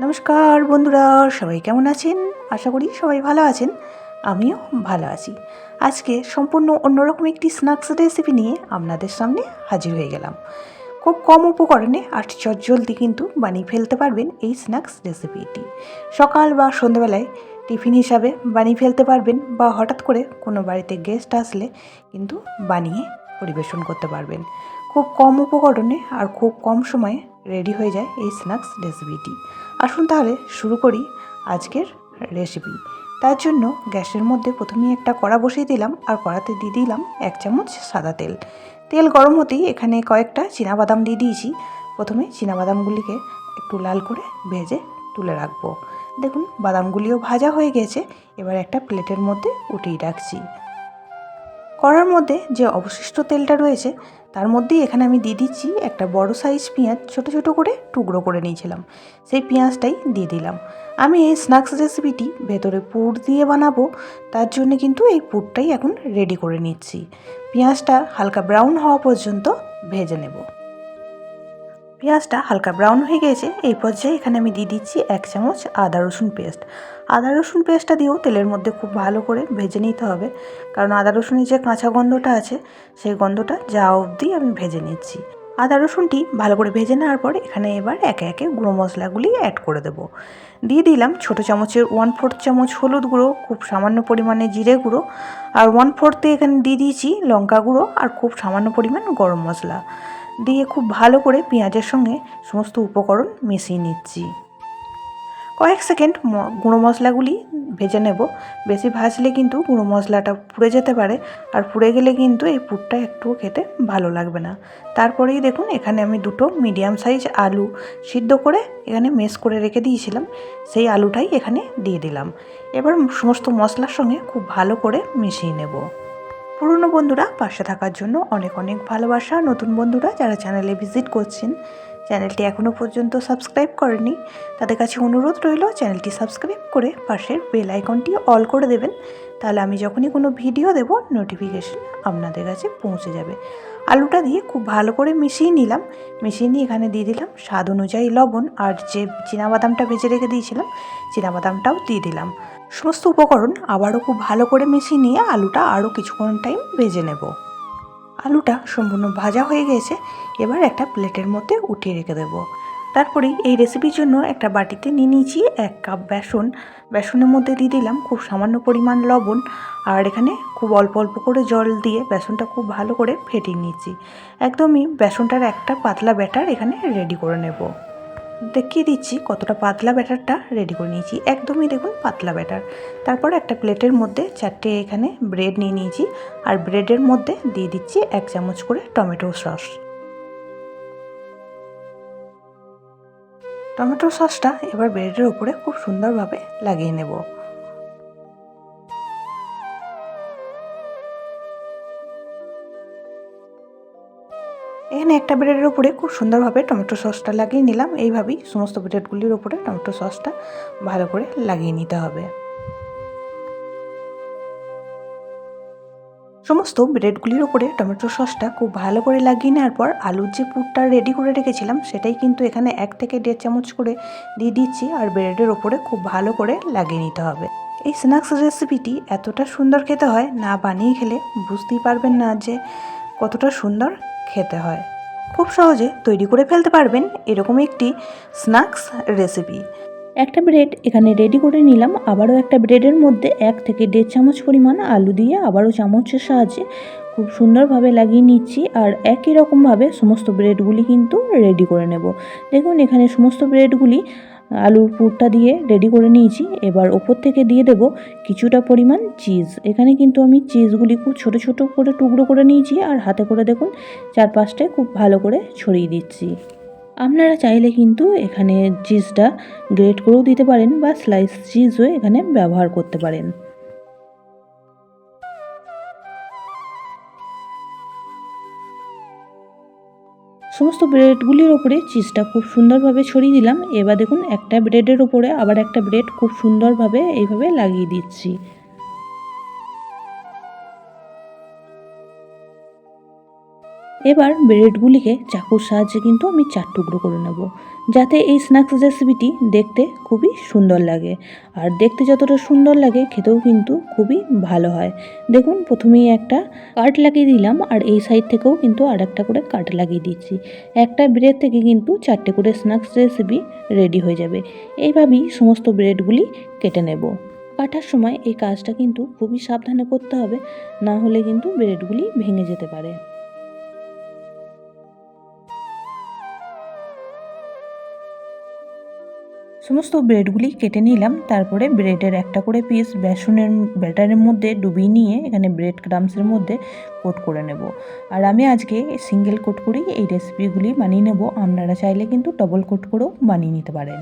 নমস্কার বন্ধুরা, সবাই কেমন আছেন? আশা করি সবাই ভালো আছেন। আমিও ভালো আছি। আজকে সম্পূর্ণ অন্যরকম একটি স্ন্যাক্স রেসিপি নিয়ে আপনাদের সামনে হাজির হয়ে গেলাম। খুব কম উপকরণে আর চটজলদি কিন্তু বানিয়ে ফেলতে পারবেন এই স্ন্যাক্স রেসিপিটি সকাল বা সন্ধ্যেবেলায় টিফিন হিসাবে বানিয়ে ফেলতে পারবেন বা হঠাৎ করে কোনো বাড়িতে গেস্ট আসলে কিন্তু বানিয়ে পরিবেশন করতে পারবেন। খুব কম উপকরণে আর খুব কম সময়ে রেডি হয়ে যায় এই স্ন্যাক্স রেসিপিটি। আসুন তাহলে শুরু করি আজকের রেসিপি। তার জন্য গ্যাসের মধ্যে প্রথমেই একটা কড়া বসিয়ে দিলাম আর কড়াতে দিয়ে দিলাম এক চামচ সাদা তেল। তেল গরম হতেই এখানে কয়েকটা বাদাম দিয়ে দিয়েছি। প্রথমে বাদামগুলিকে একটু লাল করে ভেজে তুলে রাখব। দেখুন, বাদামগুলিও ভাজা হয়ে গেছে। এবার একটা প্লেটের মধ্যে উঠিয়ে রাখছি। কড়ার মধ্যে যে অবশিষ্ট তেলটা রয়েছে, তার মধ্যেই এখানে আমি দিয়ে দিচ্ছি একটা বড় সাইজ পেঁয়াজ, ছোট ছোট করে টুকরো করে নিয়েছিলাম। সেই পেঁয়াজটাই দিয়ে দিলাম। আমি এই স্ন্যাক্স রেসিপিটি ভেতরে পুর দিয়ে বানাবো, তার জন্য কিন্তু এই পুরটাই এখন রেডি করে নিচ্ছি। পেঁয়াজটা হালকা ব্রাউন হওয়া পর্যন্ত ভেজে নেব। পেঁয়াজটা হালকা ব্রাউন হয়ে গেছে। এই পর্যায়ে এখানে আমি দিয়ে দিচ্ছি এক চামচ আদা রসুন পেস্ট। আদা রসুন পেস্টটা দিয়েও তেলের মধ্যে খুব ভালো করে ভেজে নিতে হবে। কারণ আদা রসুনের যে কাঁচা গন্ধটা আছে, সেই গন্ধটা যা অবধি আমি ভেজে নিচ্ছি। আদা রসুনটি ভালো করে ভেজে নেওয়ার পর এখানে এবার একে একে গুঁড়ো মশলাগুলি অ্যাড করে দেবো। দিয়ে দিলাম ছোটো চামচের ওয়ান ফোর্থ চামচ হলুদ গুঁড়ো, খুব সামান্য পরিমাণে জিরে গুঁড়ো। আর ওয়ান ফোর্থে এখানে দিয়ে দিয়েছি লঙ্কা গুঁড়ো আর খুব সামান্য পরিমাণ গরম মশলা। দিয়ে খুব ভালো করে পেঁয়াজের সঙ্গে সমস্ত উপকরণ মিশিয়ে নিচ্ছি। কয়েক সেকেন্ড গুঁড়ো মশলাগুলি ভেজে নেব। বেশি ভাজলে কিন্তু গুঁড়ো মশলাটা পুড়ে যেতে পারে আর পুড়ে গেলে কিন্তু এই পুরটা একটুও খেতে ভালো লাগবে না। তারপরেই দেখুন, এখানে আমি দুটো মিডিয়াম সাইজ আলু সিদ্ধ করে এখানে মেস করে রেখে দিয়েছিলাম। সেই আলুটাই এখানে দিয়ে দিলাম। এবার সমস্ত মশলার সঙ্গে খুব ভালো করে মিশিয়ে নেব। পুরনো বন্ধুরা পাশে থাকার জন্য অনেক অনেক ভালোবাসা। নতুন বন্ধুরা যারা চ্যানেলে ভিজিট করছেন চ্যানেলটি এখনও পর্যন্ত সাবস্ক্রাইব করেনি তাদের কাছে অনুরোধ রইল চ্যানেলটি সাবস্ক্রাইব করে পাশের বেল আইকনটি অল করে দেবেন। তাহলে আমি যখনই কোনো ভিডিও দেব নোটিফিকেশন আপনাদের কাছে পৌঁছে যাবে। আলুটা দিয়ে খুব ভালো করে মিশিয়ে নিলাম। মিশিয়ে নিয়ে এখানে দিয়ে দিলাম স্বাদ অনুযায়ী লবণ আর যে বাদামটা ভেজে রেখে দিয়েছিলাম বাদামটাও দিয়ে দিলাম। সমস্ত উপকরণ আবারও খুব ভালো করে মিশিয়ে নিয়ে আলুটা আরও কিছুক্ষণ টাইম ভেজে নেব। আলুটা সম্পূর্ণ ভাজা হয়ে গেছে, এবার একটা প্লেটের মধ্যে উঠিয়ে রেখে দেবো। তারপরেই এই রেসিপির জন্য একটা বাটিতে নিয়ে নিয়েছি এক কাপ বেসন। বেসনের মধ্যে দিয়ে দিলাম খুব সামান্য পরিমাণ লবণ আর এখানে খুব অল্প অল্প করে জল দিয়ে বেসনটা খুব ভালো করে ফেটিয়ে নিয়েছি। একদমই বেসনটার একটা পাতলা ব্যাটার এখানে রেডি করে নেব। দেখিয়ে দিচ্ছি কতটা পাতলা ব্যাটারটা। রেডি করে নিয়েছি। একদমই দেখুন পাতলা ব্যাটার। তারপর একটা প্লেটের মধ্যে চারটে এখানে ব্রেড নিয়ে নিয়েছি। আর ব্রেডের মধ্যে দিয়ে দিচ্ছি এক চামচ করে টমেটো সস। টমেটো সসটা এবার ব্রেডের উপরে খুব সুন্দরভাবে লাগিয়ে নেব। এখানে একটা ব্রেডের উপরে খুব সুন্দরভাবে টমেটো সসটা লাগিয়ে নিলাম। এইভাবেই সমস্ত ব্রেডগুলির উপরে টমেটো সসটা ভালো করে লাগিয়ে নিতে হবে। সমস্ত ব্রেডগুলির উপরে টমেটো সসটা খুব ভালো করে লাগিয়ে নেওয়ার পর আলুর যে পুরটা রেডি করে রেখেছিলাম, সেটাই কিন্তু এখানে এক থেকে দেড় চামচ করে দিয়ে দিচ্ছি আর ব্রেডের ওপরে খুব ভালো করে লাগিয়ে নিতে হবে। এই স্ন্যাক্স রেসিপিটি এতটা সুন্দর খেতে হয়, না বানিয়ে খেলে বুঝতেই পারবেন না যে কতটা সুন্দর খেতে হয়। খুব সহজে তৈরি করে ফেলতে পারবেন এরকম একটি স্ন্যাক্স রেসিপি। একটা ব্রেড এখানে রেডি করে নিলাম। আবারও একটা ব্রেডের মধ্যে এক থেকে দেড় চামচ পরিমাণ আলু দিয়ে আবারও চামচের সাহায্যে খুব সুন্দরভাবে লাগিয়ে নিচ্ছি। আর একই রকমভাবে সমস্ত ব্রেডগুলি কিন্তু রেডি করে নেব। দেখুন, এখানে সমস্ত ব্রেডগুলি আলুর পুরটা দিয়ে রেডি করে নিয়েছি। এবার ওপর থেকে দিয়ে দেব কিছুটা পরিমাণ চিজ এখানে কিন্তু আমি চিজগুলি খুব ছোটো ছোটো করে টুকরো করে নিয়েছি আর হাতে করে দেখুন চার পাঁচটায় খুব ভালো করে ছড়িয়ে দিচ্ছি। আপনারা চাইলে কিন্তু এখানে চিজটা গ্রেট করেও দিতে পারেন বা স্লাইস চিজও এখানে ব্যবহার করতে পারেন। সমস্ত ব্রেডগুলির ওপরে চিজটা খুব সুন্দরভাবে ছড়িয়ে দিলাম। এবার দেখুন, একটা ব্রেডের ওপরে আবার একটা ব্রেড খুব সুন্দরভাবে এইভাবে লাগিয়ে দিচ্ছি। এবার ব্রেডগুলিকে চাকুর সাহায্যে কিন্তু আমি চার টুকরো করে নেব, যাতে এই স্ন্যাক্স রেসিপিটি দেখতে খুবই সুন্দর লাগে। আর দেখতে যতটা সুন্দর লাগে, খেতেও কিন্তু খুবই ভালো হয়। দেখুন, প্রথমেই একটা কাট লাগিয়ে দিলাম, আর এই সাইড থেকেও কিন্তু আর একটা করে কাট লাগিয়ে দিচ্ছি। একটা ব্রেড থেকে কিন্তু চারটে করে স্ন্যাক্স রেসিপি রেডি হয়ে যাবে। এইভাবেই সমস্ত ব্রেডগুলি কেটে নেব। কাটার সময় এই কাজটা কিন্তু খুবই সাবধানে করতে হবে, না হলে কিন্তু ব্রেডগুলি ভেঙে যেতে পারে। সমস্ত ব্রেডগুলি কেটে নিলাম, তারপরে ব্রেডের একটা করে পিস বেসনের, ব্যাটারের মধ্যে ডুবিয়ে নিয়ে এখানে ব্রেড ক্রামসের মধ্যে কোট করে নেব। আর আমি আজকে সিঙ্গেল কোট করেই এই রেসিপিগুলি বানিয়ে নেব, আপনারা চাইলে কিন্তু ডবল কোট করেও বানিয়ে নিতে পারেন।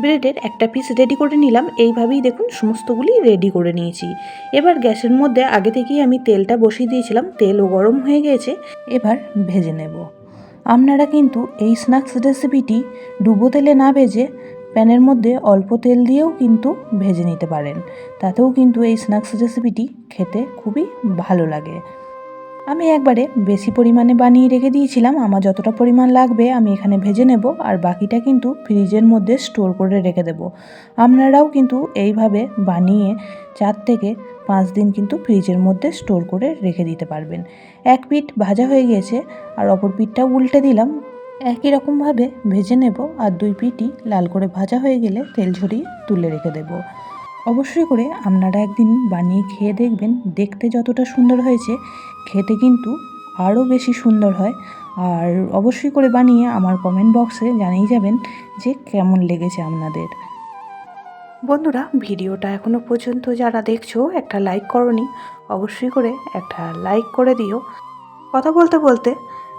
ব্রেডের একটা পিস রেডি করে নিলাম। এইভাবেই দেখুন সমস্তগুলি রেডি করে নিয়েছি। এবার গ্যাসের মধ্যে আগে থেকেই আমি তেলটা বসিয়ে দিয়েছিলাম। তেলও গরম হয়ে গেছে। এবার ভেজে নেব। আপনারা কিন্তু এই স্ন্যাক্স রেসিপিটি ডুবো তেলে না ভেজে প্যানের মধ্যে অল্প তেল দিয়েও কিন্তু ভেজে নিতে পারেন। তাতেও কিন্তু এই স্ন্যাক্স রেসিপিটি খেতে খুবই ভালো লাগে। আমি একবারে বেশি পরিমাণে বানিয়ে রেখে দিয়েছিলাম। আমার যতটা পরিমাণ লাগবে আমি এখানে ভেজে নেব আর বাকিটা কিন্তু ফ্রিজের মধ্যে স্টোর করে রেখে দেব। আপনারাও কিন্তু এইভাবে বানিয়ে চার থেকে পাঁচ দিন কিন্তু ফ্রিজের মধ্যে স্টোর করে রেখে দিতে পারবেন। এক পিঠ ভাজা হয়ে গিয়েছে আর অপর পিঠটাও উল্টে দিলাম। একই রকমভাবে ভেজে নেব আর দুই পিঠই লাল করে ভাজা হয়ে গেলে তেল ঝরিয়ে তুলে রেখে দেবো। অবশ্যই করে আপনারা একদিন বানিয়ে খেয়ে দেখবেন। দেখতে যতটা সুন্দর হয়েছে, খেতে কিন্তু আরও বেশি সুন্দর হয়। আর অবশ্যই করে বানিয়ে আমার কমেন্ট বক্সে জানিয়ে যাবেন যে কেমন লেগেছে আপনাদের। বন্ধুরা, ভিডিওটা এখনও পর্যন্ত যারা দেখছ, একটা লাইক করনি, অবশ্যই করে একটা লাইক করে দিও। কথা বলতে বলতে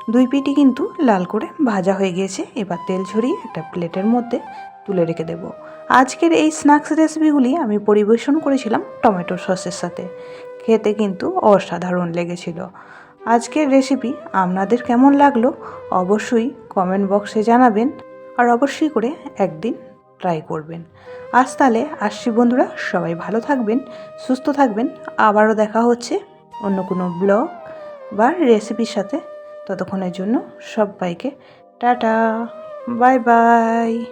দুই পিটি কিন্তু লাল করে ভাজা হয়ে গিয়েছে। এবার তেল ঝরিয়ে একটা প্লেটের মধ্যে তুলে রেখে দেব। আজকের এই স্ন্যাক্স রেসিপিগুলি আমি পরিবেশন করেছিলাম টমেটো সসের সাথে। খেতে কিন্তু অসাধারণ লেগেছিল। আজকের রেসিপি আপনাদের কেমন লাগল অবশ্যই কমেন্ট বক্সে জানাবেন আর অবশ্যই করে একদিন ট্রাই করবেন। আজ তাহলে আসছি বন্ধুরা, সবাই ভালো থাকবেন, সুস্থ থাকবেন। আবারও দেখা হচ্ছে অন্য কোনো ব্লগ বা রেসিপির সাথে। ততক্ষণের জন্য সবাইকে টাটা, বাই বাই।